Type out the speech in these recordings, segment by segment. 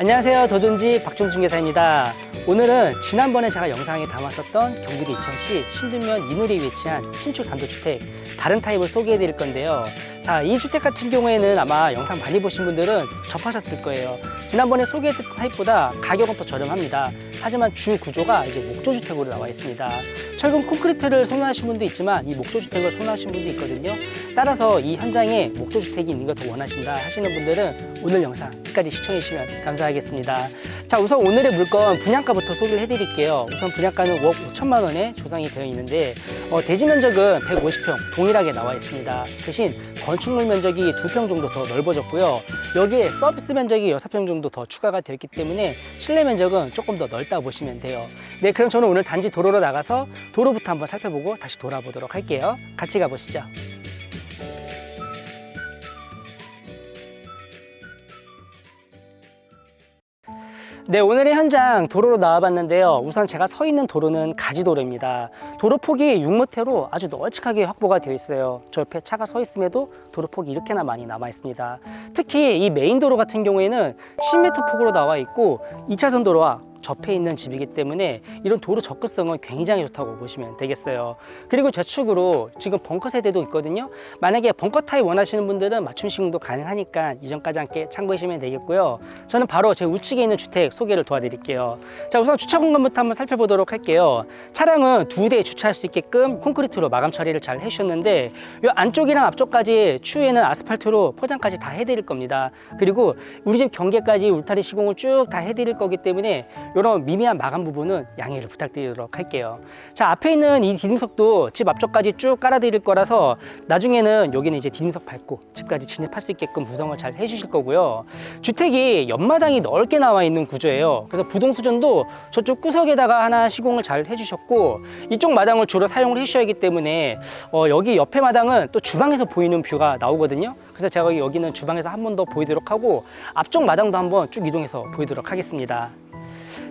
안녕하세요. 도전지 박종수 중개사입니다. 오늘은 지난번에 제가 영상에 담았었던 경기도 이천시 신들면 이누리에 위치한 신축 단독주택 다른 타입을 소개해 드릴 건데요. 자, 이 주택 같은 경우에는 아마 영상 많이 보신 분들은 접하셨을 거예요. 지난번에 소개해드린 타입보다 가격은 더 저렴합니다. 하지만 주 구조가 이제 목조주택으로 나와 있습니다. 철근 콘크리트를 선호하시는 분도 있지만 이 목조주택을 선호하시는 분도 있거든요. 따라서 이 현장에 목조주택이 있는 걸더 원하신다 하시는 분들은 오늘 영상 끝까지 시청해 주시면 감사하겠습니다. 자, 우선 오늘의 물건 분양가부터 소개를 해드릴게요. 우선 분양가는 5억 5천만 원에 조성이 되어 있는데 어, 대지 면적은 150평 동일하게 나와 있습니다. 대신 건축물 면적이 2평 정도 더 넓어졌고요. 여기에 서비스 면적이 6평 정도 더 추가가 되었기 때문에 실내 면적은 조금 더 넓다 보시면 돼요. 네, 그럼 저는 오늘 단지 도로로 나가서 도로부터 한번 살펴보고 다시 돌아보도록 할게요. 같이 가보시죠. 네, 오늘의 현장 도로로 나와봤는데요. 우선 제가 서 있는 도로는 가지도로입니다. 도로 폭이 6m로 아주 널찍하게 확보가 되어 있어요. 저 옆에 차가 서 있음에도 도로 폭이 이렇게나 많이 남아 있습니다. 특히 이 메인 도로 같은 경우에는 10m 폭으로 나와 있고 2차선 도로와 접해 있는 집이기 때문에 이런 도로 접근성은 굉장히 좋다고 보시면 되겠어요. 그리고 저축으로 지금 벙커 세대도 있거든요. 만약에 벙커 타입 원하시는 분들은 맞춤 시공도 가능하니까 이전까지 함께 참고하시면 되겠고요. 저는 바로 제 우측에 있는 주택 소개를 도와드릴게요. 자, 우선 주차 공간부터 한번 살펴보도록 할게요. 차량은 두 대 주차할 수 있게끔 콘크리트로 마감 처리를 잘 해주셨는데 이 안쪽이랑 앞쪽까지 추후에는 아스팔트로 포장까지 다 해드릴 겁니다. 그리고 우리 집 경계까지 울타리 시공을 쭉 다 해드릴 거기 때문에 이런 미미한 마감 부분은 양해를 부탁드리도록 할게요. 자, 앞에 있는 이 디딤석도 집 앞쪽까지 쭉 깔아드릴 거라서 나중에는 여기는 이제 디딤석 밟고 집까지 진입할 수 있게끔 구성을 잘 해주실 거고요. 주택이 옆마당이 넓게 나와 있는 구조예요. 그래서 부동 수전도 저쪽 구석에다가 하나 시공을 잘 해주셨고 이쪽 마당을 주로 사용을 해주셔야 하기 때문에 어, 여기 옆에 마당은 또 주방에서 보이는 뷰가 나오거든요. 그래서 제가 여기는 주방에서 한 번 더 보이도록 하고 앞쪽 마당도 한번 쭉 이동해서 보이도록 하겠습니다.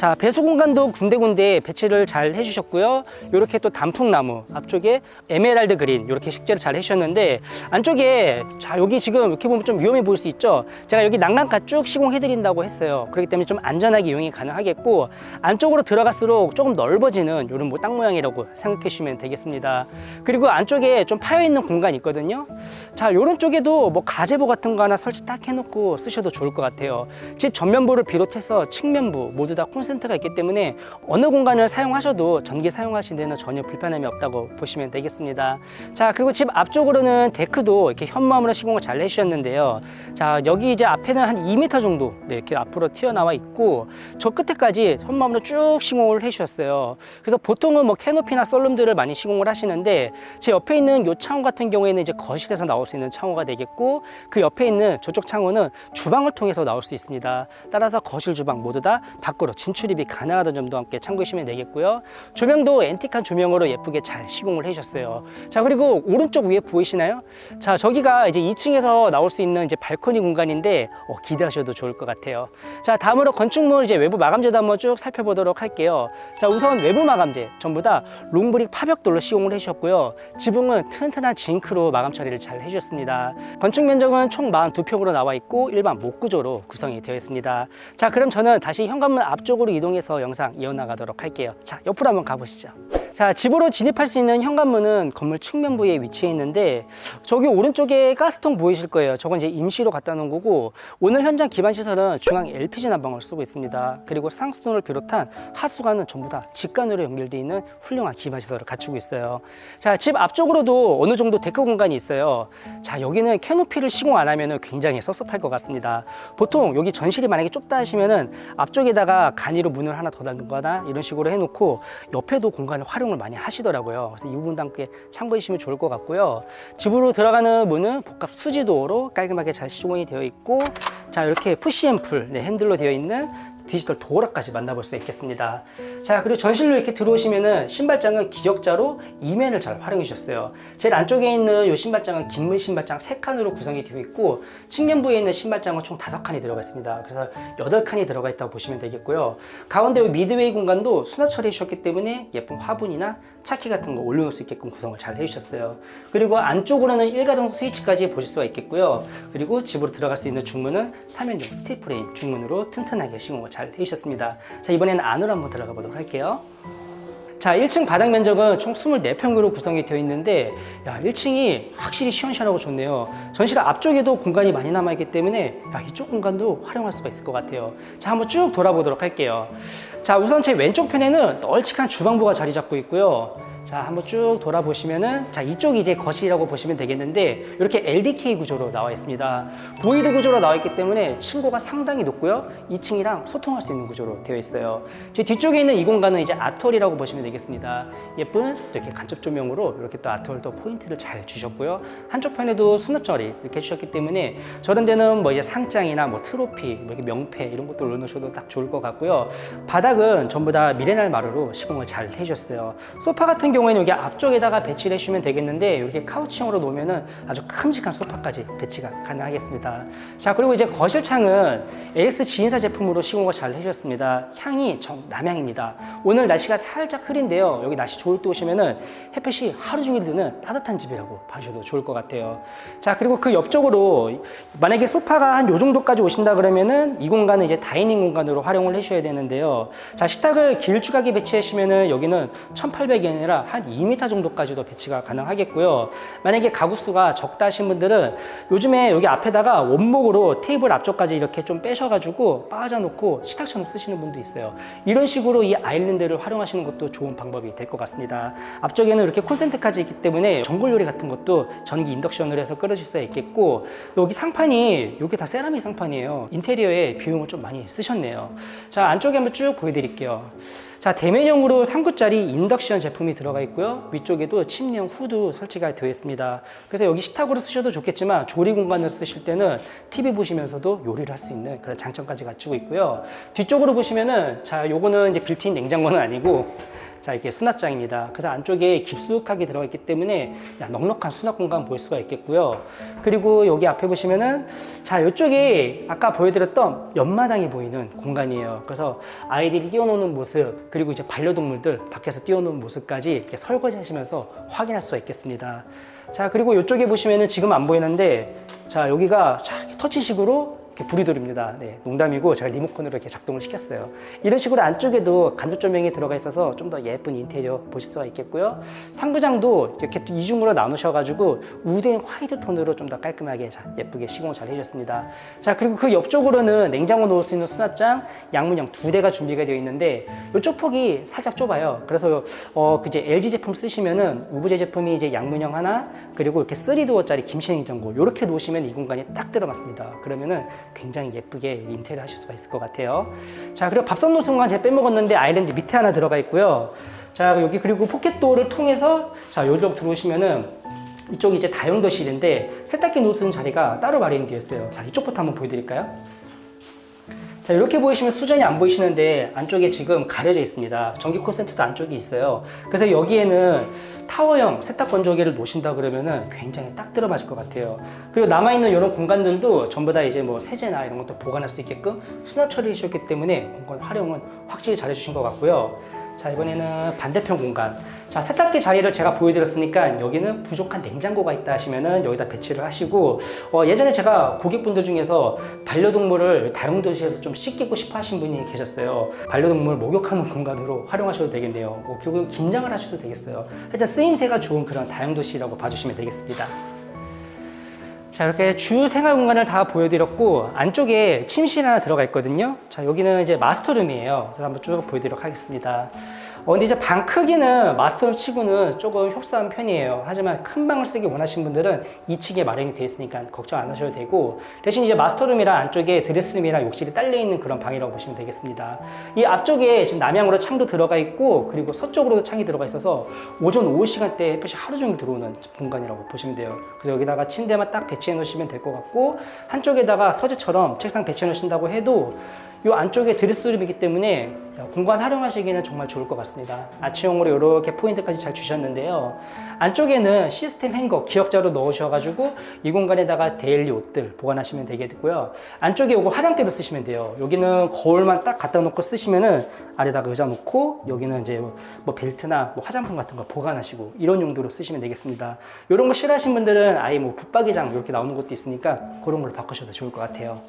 자 배수 공간도 군데군데 배치를 잘 해주셨고요. 이렇게 또 단풍나무 앞쪽에 에메랄드 그린 이렇게 식재를 잘 해주셨는데 안쪽에 자 여기 지금 이렇게 보면 좀 위험해 보일 수 있죠. 제가 여기 난간가 쭉 시공해 드린다고 했어요. 그렇기 때문에 좀 안전하게 이용이 가능하겠고 안쪽으로 들어갈수록 조금 넓어지는 이런 뭐 땅 모양이라고 생각해 주시면 되겠습니다. 그리고 안쪽에 좀 파여 있는 공간이 있거든요. 자 이런 쪽에도 뭐 가제보 같은 거 하나 설치 딱 해놓고 쓰셔도 좋을 것 같아요. 집 전면부를 비롯해서 측면부 모두 다 콘센트 가 있기 때문에 어느 공간을 사용하셔도 전기 사용하시는 데는 전혀 불편함이 없다고 보시면 되겠습니다. 자 그리고 집 앞쪽으로는 데크도 이렇게 현무암으로 시공을 잘 해주셨는데요. 자 여기 이제 앞에는 한 2m 정도 네, 이렇게 앞으로 튀어나와 있고 저 끝에까지 현무암으로 쭉 시공을 해주셨어요. 그래서 보통은 뭐 캐노피나 썰룸들을 많이 시공을 하시는데 제 옆에 있는 이 창호 같은 경우에는 이제 거실에서 나올 수 있는 창호가 되겠고 그 옆에 있는 저쪽 창호는 주방을 통해서 나올 수 있습니다. 따라서 거실 주방 모두 다 밖으로 진출 입이 가능하다는 점도 함께 참고해 주시면 되겠고요. 조명도 앤틱한 조명으로 예쁘게 잘 시공을 해주셨어요. 자 그리고 오른쪽 위에 보이시나요? 자 저기가 이제 2층에서 나올 수 있는 이제 발코니 공간인데 어, 기대하셔도 좋을 것 같아요. 자 다음으로 건축물 이제 외부 마감재도 한번 쭉 살펴보도록 할게요. 자 우선 외부 마감재 전부 다 롱브릭 파벽돌로 시공을 해주셨고요. 지붕은 튼튼한 징크로 마감 처리를 잘 해주셨습니다. 건축 면적은 총 42평으로 나와 있고 일반 목구조로 구성이 되어 있습니다. 자 그럼 저는 다시 현관문 앞쪽으로 이동해서 영상 이어나가도록 할게요. 자 옆으로 한번 가보시죠. 자 집으로 진입할 수 있는 현관문은 건물 측면부에 위치해 있는데 저기 오른쪽에 가스통 보이실 거예요. 저건 이제 임시로 갖다 놓은 거고 오늘 현장 기반 시설은 중앙 LPG 난방을 쓰고 있습니다. 그리고 상수도를 비롯한 하수관은 전부 다 직관으로 연결되어 있는 훌륭한 기반 시설을 갖추고 있어요. 자 집 앞쪽으로도 어느 정도 데크 공간이 있어요. 자 여기는 캐노피를 시공 안 하면 굉장히 섭섭할 것 같습니다. 보통 여기 전실이 만약에 좁다 하시면은 앞쪽에다가 간이로 문을 하나 더 닫거나 이런 식으로 해놓고 옆에도 공간을 활용을 많이 하시더라고요. 그래서 이 부분도 함께 참고해 주시면 좋을 것 같고요. 집으로 들어가는 문은 복합 수지도어로 깔끔하게 잘 시공이 되어 있고 자 이렇게 푸시앤풀 네, 핸들로 되어 있는 디지털 도어락까지 만나볼 수 있겠습니다. 자, 그리고 전실로 이렇게 들어오시면은 신발장은 기역자로 이면을 잘 활용해 주셨어요. 제일 안쪽에 있는 이 신발장은 긴문 신발장 3칸으로 구성이 되어 있고 측면부에 있는 신발장은 총 5칸이 들어가 있습니다. 그래서 8칸이 들어가 있다고 보시면 되겠고요. 가운데 이 미드웨이 공간도 수납 처리해 주셨기 때문에 예쁜 화분 폰이나 차키 같은 거 올려놓을 수 있게끔 구성을 잘 해주셨어요. 그리고 안쪽으로는 일가동 스위치까지 보실 수가 있겠고요. 그리고 집으로 들어갈 수 있는 중문은 3연용 스틸 프레임 중문으로 튼튼하게 시공을 잘 해주셨습니다. 자 이번에는 안으로 한번 들어가 보도록 할게요. 자, 1층 바닥 면적은 총 24평으로 구성이 되어 있는데, 야, 1층이 확실히 시원시원하고 좋네요. 전실 앞쪽에도 공간이 많이 남아있기 때문에, 야, 이쪽 공간도 활용할 수가 있을 것 같아요. 자, 한번 쭉 돌아보도록 할게요. 자, 우선 제 왼쪽 편에는 널찍한 주방부가 자리 잡고 있고요. 자, 한번 쭉 돌아보시면은, 자, 이쪽이 이제 거실이라고 보시면 되겠는데, 이렇게 LDK 구조로 나와 있습니다. 보이드 구조로 나와 있기 때문에 층고가 상당히 높고요. 2층이랑 소통할 수 있는 구조로 되어 있어요. 제 뒤쪽에 있는 이 공간은 이제 아톨이라고 보시면 되겠습니다. 예쁜 이렇게 간접 조명으로 이렇게 또 아톨도 포인트를 잘 주셨고요. 한쪽 편에도 수납 자리 이렇게 해주셨기 때문에 저런 데는 뭐 이제 상장이나 뭐 트로피, 뭐 이렇게 명패 이런 것들 올려놓으셔도 딱 좋을 것 같고요. 바닥은 전부 다 미네랄 마루로 시공을 잘 해주셨어요. 소파 같은 경우에는 여기 앞쪽에다가 배치를 해주시면 되겠는데 이렇게 카우치형으로 놓으면은 아주 큼직한 소파까지 배치가 가능하겠습니다. 자 그리고 이제 거실 창은 AS 지인사 제품으로 시공을 잘 해주셨습니다. 향이 정 남향입니다. 오늘 날씨가 살짝 흐린데요. 여기 날씨 좋을 때 오시면은 햇볕이 하루 종일 드는 따뜻한 집이라고 봐주셔도 좋을 것 같아요. 자 그리고 그 옆쪽으로 만약에 소파가 한 요 정도까지 오신다 그러면은 이 공간은 이제 다이닝 공간으로 활용을 해주셔야 되는데요. 자 식탁을 길쭉하게 배치하시면은 여기는 1,800이 한 2m 정도까지도 배치가 가능하겠고요. 만약에 가구 수가 적다 하신 분들은 요즘에 여기 앞에다가 원목으로 테이블 앞쪽까지 이렇게 좀 빼셔가지고 빠져놓고 식탁처럼 쓰시는 분도 있어요. 이런 식으로 이 아일랜드를 활용하시는 것도 좋은 방법이 될 것 같습니다. 앞쪽에는 이렇게 콘센트까지 있기 때문에 전골 요리 같은 것도 전기 인덕션으로 해서 끓여줄 수 있겠고 여기 상판이 여기 다 세라믹 상판이에요. 인테리어에 비용을 좀 많이 쓰셨네요. 자 안쪽에 한번 쭉 보여드릴게요. 자 대면형으로 3구짜리 인덕션 제품이 들어가 있고요. 위쪽에도 침대형 후드 설치가 되어 있습니다. 그래서 여기 식탁으로 쓰셔도 좋겠지만 조리 공간으로 쓰실 때는 TV 보시면서도 요리를 할 수 있는 그런 장점까지 갖추고 있고요. 뒤쪽으로 보시면은 자 요거는 이제 빌트인 냉장고는 아니고 자 이게 수납장입니다. 그래서 안쪽에 깊숙하게 들어가 있기 때문에 야, 넉넉한 수납 공간 볼 수가 있겠고요. 그리고 여기 앞에 보시면은 자 이쪽이 아까 보여드렸던 옆마당이 보이는 공간이에요. 그래서 아이들이 뛰어노는 모습 그리고 이제 반려동물들 밖에서 뛰어노는 모습까지 이렇게 설거지하시면서 확인할 수가 있겠습니다. 자 그리고 이쪽에 보시면은 지금 안 보이는데 자 여기가 자 터치식으로 이렇게 불이 들입니다. 네, 농담이고 제가 리모컨으로 이렇게 작동을 시켰어요. 이런 식으로 안쪽에도 간접 조명이 들어가 있어서 좀 더 예쁜 인테리어 보실 수가 있겠고요. 상부장도 이렇게 또 이중으로 나누셔가지고 우드앤 화이트 톤으로 좀 더 깔끔하게 자, 예쁘게 시공을 잘 해주셨습니다. 자 그리고 그 옆쪽으로는 냉장고 놓을 수 있는 수납장 양문형 두 대가 준비가 되어 있는데 이쪽 폭이 살짝 좁아요. 그래서 어, 그 이제 LG 제품 쓰시면은 우부제 제품이 이제 양문형 하나 그리고 이렇게 3도어짜리 김치 냉장고 이렇게 놓으시면 이 공간이 딱 들어맞습니다. 그러면은 굉장히 예쁘게 인테리어 하실 수가 있을 것 같아요. 자, 그리고 밥솥 놓을 공간 제가 빼먹었는데 아일랜드 밑에 하나 들어가 있고요. 자, 여기 그리고 포켓도어를 통해서 자, 여기로 들어오시면은 이쪽이 이제 다용도실인데 세탁기 놓는 자리가 따로 마련되어 있어요. 자, 이쪽부터 한번 보여드릴까요? 자, 이렇게 보이시면 수전이 안 보이시는데 안쪽에 지금 가려져 있습니다. 전기 콘센트도 안쪽에 있어요. 그래서 여기에는 타워형 세탁 건조기를 놓으신다 그러면은 굉장히 딱 들어맞을 것 같아요. 그리고 남아있는 이런 공간들도 전부 다 이제 뭐 세제나 이런 것도 보관할 수 있게끔 수납 처리해 주셨기 때문에 공간 활용은 확실히 잘해 주신 것 같고요. 자, 이번에는 반대편 공간. 자, 세탁기 자리를 제가 보여드렸으니까 여기는 부족한 냉장고가 있다 하시면은 여기다 배치를 하시고, 어, 예전에 제가 고객분들 중에서 반려동물을 다용도실에서 좀 씻기고 싶어 하신 분이 계셨어요. 반려동물 목욕하는 공간으로 활용하셔도 되겠네요. 뭐, 결국 김장을 하셔도 되겠어요. 하여튼 쓰임새가 좋은 그런 다용도실이라고 봐주시면 되겠습니다. 자 이렇게 주 생활 공간을 다 보여드렸고 안쪽에 침실 하나 들어가 있거든요. 자 여기는 이제 마스터룸이에요. 그래서 한번 쭉 보여드리도록 하겠습니다 어, 근데 이제 방 크기는 마스터룸 치고는 조금 협소한 편이에요. 하지만 큰 방을 쓰기 원하시는 분들은 2층에 마련이 되어 있으니까 걱정 안 하셔도 되고 대신 이제 마스터룸이랑 안쪽에 드레스룸이랑 욕실이 딸려 있는 그런 방이라고 보시면 되겠습니다. 이 앞쪽에 지금 남향으로 창도 들어가 있고 그리고 서쪽으로도 창이 들어가 있어서 오전 오후 시간대에 햇볕이 하루 종일 들어오는 공간이라고 보시면 돼요. 그래서 여기다가 침대만 딱 배치해 놓으시면 될 것 같고 한쪽에다가 서재처럼 책상 배치해 놓으신다고 해도 이 안쪽에 드레스룸이기 때문에 공간 활용하시기는 정말 좋을 것 같습니다. 아치형으로 이렇게 포인트까지 잘 주셨는데요. 안쪽에는 시스템 행거 기역자로 넣으셔가지고 이 공간에다가 데일리 옷들 보관하시면 되겠고요. 안쪽에 이거 화장대로 쓰시면 돼요. 여기는 거울만 딱 갖다 놓고 쓰시면은 아래다가 의자 놓고 여기는 이제 뭐 벨트나 뭐 화장품 같은 거 보관하시고 이런 용도로 쓰시면 되겠습니다. 이런 거 싫어하시는 분들은 아예 뭐 붙박이장 이렇게 나오는 것도 있으니까 그런 걸로 바꾸셔도 좋을 것 같아요.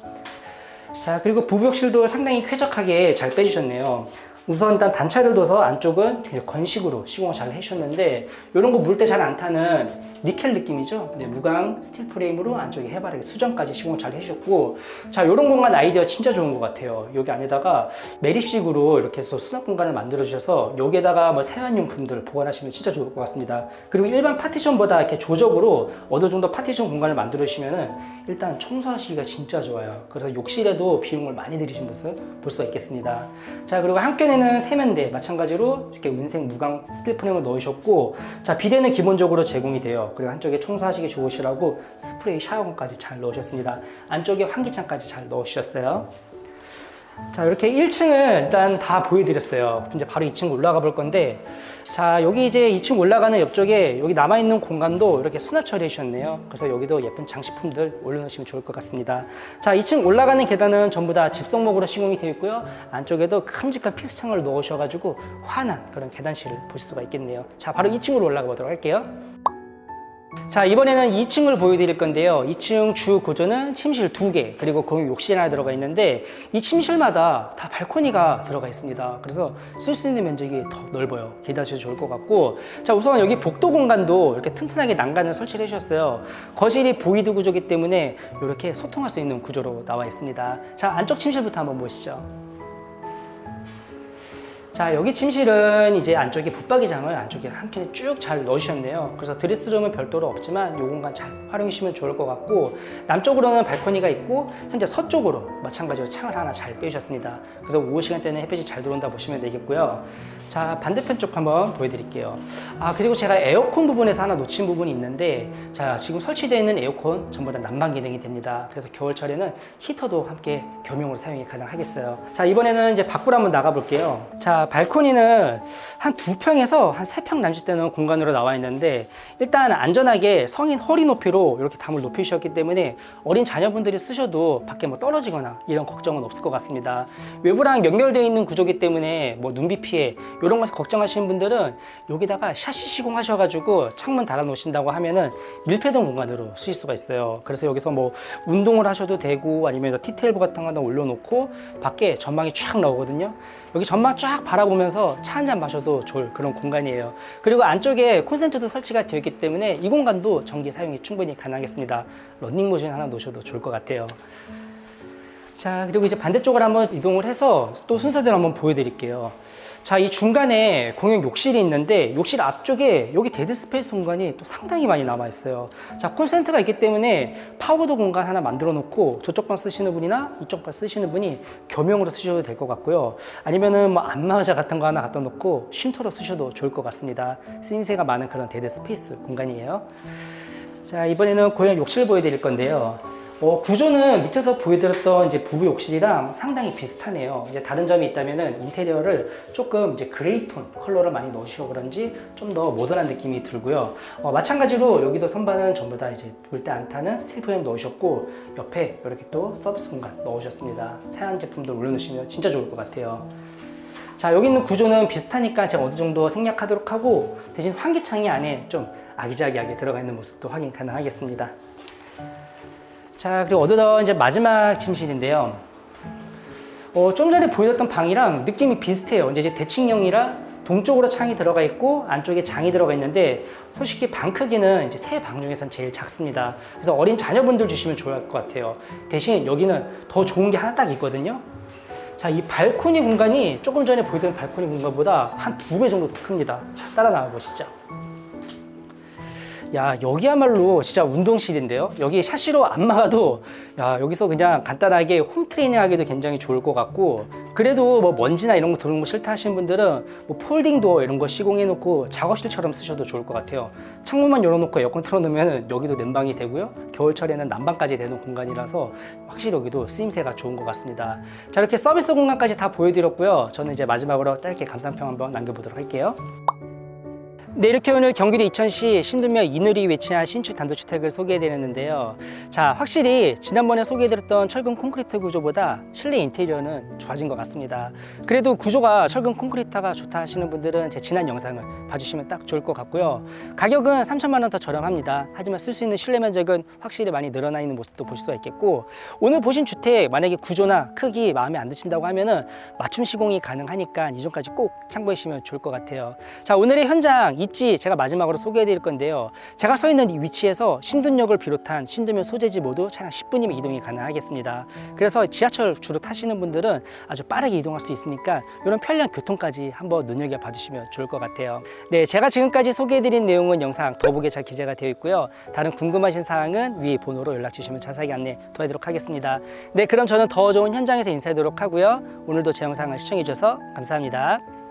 자, 그리고 부부욕실도 상당히 쾌적하게 잘 빼주셨네요. 우선 일단 단차를 둬서 안쪽은 건식으로 시공을 잘 해주셨는데 이런 거 물 때 잘 안 타는 니켈 느낌이죠. 네, 무광 스틸 프레임으로 안쪽에 해바라기 수정까지 시공을 잘 해주셨고 자 이런 공간 아이디어 진짜 좋은 것 같아요. 여기 안에다가 매립식으로 이렇게 해서 수납 공간을 만들어 주셔서 여기에다가 뭐 세안용품들 보관하시면 진짜 좋을 것 같습니다. 그리고 일반 파티션보다 이렇게 조적으로 어느 정도 파티션 공간을 만들어 주시면은 일단 청소하시기가 진짜 좋아요. 그래서 욕실에도 비용을 많이 들이신 모습 볼 수가 있겠습니다. 자 그리고 한켠에는 세면대 마찬가지로 이렇게 은색 무광 스틸 프레임을 넣으셨고 자 비데는 기본적으로 제공이 돼요. 그리고 한쪽에 청소하시기 좋으시라고 스프레이 샤워건까지 잘 넣으셨습니다. 안쪽에 환기창까지 잘 넣으셨어요. 자 이렇게 1층을 일단 다 보여드렸어요. 이제 바로 2층 올라가 볼 건데 자 여기 이제 2층 올라가는 옆쪽에 여기 남아있는 공간도 이렇게 수납 처리해 주셨네요. 그래서 여기도 예쁜 장식품들 올려놓으시면 좋을 것 같습니다. 자 2층 올라가는 계단은 전부 다 집성목으로 시공이 되어 있고요. 안쪽에도 큼직한 피스창을 넣으셔가지고 환한 그런 계단실을 보실 수가 있겠네요. 자 바로 2층으로 올라가 보도록 할게요. 자 이번에는 2층을 보여드릴 건데요. 2층 주 구조는 침실 2개 그리고 공용 욕실 하나 들어가 있는데 이 침실마다 다 발코니가 들어가 있습니다. 그래서 쓸 수 있는 면적이 더 넓어요. 기대하셔도 좋을 것 같고. 자 우선 여기 복도 공간도 이렇게 튼튼하게 난간을 설치를 해주셨어요. 거실이 보이드 구조기 때문에 이렇게 소통할 수 있는 구조로 나와 있습니다. 자 안쪽 침실부터 한번 보시죠 자 여기 침실은 이제 안쪽에 붙박이장을 안쪽에 한 켠에 쭉 잘 넣으셨네요. 그래서 드레스룸은 별도로 없지만 이 공간 잘 활용하시면 좋을 것 같고 남쪽으로는 발코니가 있고 현재 서쪽으로 마찬가지로 창을 하나 잘 빼주셨습니다. 그래서 오후 시간대는 햇빛이 잘 들어온다 보시면 되겠고요. 자 반대편 쪽 한번 보여드릴게요. 아 그리고 제가 에어컨 부분에서 하나 놓친 부분이 있는데 자 지금 설치되어 있는 에어컨 전부 다 난방 기능이 됩니다. 그래서 겨울철에는 히터도 함께 겸용으로 사용이 가능하겠어요. 자 이번에는 이제 밖으로 한번 나가 볼게요. 자 발코니는 한 두 평에서 한 세 평 남짓 되는 공간으로 나와 있는데 일단 안전하게 성인 허리 높이로 이렇게 담을 높이셨기 때문에 어린 자녀분들이 쓰셔도 밖에 뭐 떨어지거나 이런 걱정은 없을 것 같습니다. 외부랑 연결되어 있는 구조기 때문에 뭐 눈비 피해 이런 것을 걱정하시는 분들은 여기다가 샤시 시공하셔가지고 창문 달아 놓으신다고 하면은 밀폐된 공간으로 쓰실 수가 있어요. 그래서 여기서 뭐 운동을 하셔도 되고 아니면 티테일보 같은 거 하나 올려놓고 밖에 전망이 쫙 나오거든요 여기 전망 쫙 바라보면서 차 한 잔 마셔도 좋을 그런 공간이에요. 그리고 안쪽에 콘센트도 설치가 되어 있기 때문에 이 공간도 전기 사용이 충분히 가능하겠습니다. 런닝머신 하나 놓으셔도 좋을 것 같아요. 자, 그리고 이제 반대쪽으로 한번 이동을 해서 또 순서대로 한번 보여드릴게요. 자, 이 중간에 공용 욕실이 있는데 욕실 앞쪽에 여기 데드 스페이스 공간이 또 상당히 많이 남아 있어요. 자, 콘센트가 있기 때문에 파워도 공간 하나 만들어 놓고 저쪽 방 쓰시는 분이나 이쪽 방 쓰시는 분이 겸용으로 쓰셔도 될 것 같고요. 아니면은 뭐 안마의자 같은 거 하나 갖다 놓고 쉼터로 쓰셔도 좋을 것 같습니다. 쓰임새가 많은 그런 데드 스페이스 공간이에요. 자, 이번에는 고양 욕실 보여드릴 건데요. 어, 구조는 밑에서 보여드렸던 이제 부부 욕실이랑 상당히 비슷하네요. 이제 다른 점이 있다면은 인테리어를 조금 이제 그레이 톤 컬러를 많이 넣으셔 그런지 좀 더 모던한 느낌이 들고요. 어, 마찬가지로 여기도 선반은 전부 다 이제 볼 때 안 타는 스틸 프레임 넣으셨고 옆에 이렇게 또 서비스 공간 넣으셨습니다. 사양 제품들 올려놓으시면 진짜 좋을 것 같아요. 자 여기 있는 구조는 비슷하니까 제가 어느 정도 생략하도록 하고 대신 환기창이 안에 좀 아기자기하게 들어가 있는 모습도 확인 가능하겠습니다. 자, 그리고 어느덧 이제 마지막 침실인데요. 어, 좀 전에 보여줬던 방이랑 느낌이 비슷해요. 이제, 대칭형이라 동쪽으로 창이 들어가 있고 안쪽에 장이 들어가 있는데 솔직히 방 크기는 이제 세 방 중에선 제일 작습니다. 그래서 어린 자녀분들 주시면 좋을 것 같아요. 대신 여기는 더 좋은 게 하나 딱 있거든요. 자, 이 발코니 공간이 조금 전에 보여드린 발코니 공간보다 한 두 배 정도 더 큽니다. 자, 따라 나와 보시죠. 야 여기야말로 진짜 운동실인데요 여기 샤시로 안 막아도 야 여기서 그냥 간단하게 홈 트레이닝 하기도 굉장히 좋을 것 같고 그래도 뭐 먼지나 이런 거 들어오는 거 싫다 하시는 분들은 뭐 폴딩 도어 이런 거 시공해 놓고 작업실처럼 쓰셔도 좋을 것 같아요. 창문만 열어놓고 에어컨 틀어놓으면 여기도 냉방이 되고요. 겨울철에는 난방까지 되는 공간이라서 확실히 여기도 쓰임새가 좋은 것 같습니다. 자 이렇게 서비스 공간까지 다 보여드렸고요. 저는 이제 마지막으로 짧게 감상평 한번 남겨보도록 할게요. 네, 이렇게 오늘 경기도 이천시 신도면 이누리 위치한 신축 단독주택을 소개해드렸는데요. 자, 확실히 지난번에 소개해드렸던 철근 콘크리트 구조보다 실내 인테리어는 좋아진 것 같습니다. 그래도 구조가 철근 콘크리트가 좋다 하시는 분들은 제 지난 영상을 봐주시면 딱 좋을 것 같고요. 가격은 3천만 원 더 저렴합니다. 하지만 쓸 수 있는 실내 면적은 확실히 많이 늘어나 있는 모습도 보실 수가 있겠고 오늘 보신 주택 만약에 구조나 크기 마음에 안 드신다고 하면은 맞춤 시공이 가능하니까 이전까지 꼭 참고해 주시면 좋을 것 같아요. 자, 오늘의 현장 입지 제가 마지막으로 소개해 드릴 건데요. 제가 서 있는 이 위치에서 신둔역을 비롯한 신도면 소재지 모두 차량 10분이면 이동이 가능하겠습니다. 그래서 지하철 주로 타시는 분들은 아주 빠르게 이동할 수 있으니까 이런 편리한 교통까지 한번 눈여겨 봐주시면 좋을 것 같아요. 네, 제가 지금까지 소개해 드린 내용은 영상 더보기에 잘 기재가 되어 있고요. 다른 궁금하신 사항은 위에 번호로 연락 주시면 자세하게 안내 도와드리도록 하겠습니다. 네, 그럼 저는 더 좋은 현장에서 인사드리도록 하고요. 오늘도 제 영상을 시청해 주셔서 감사합니다.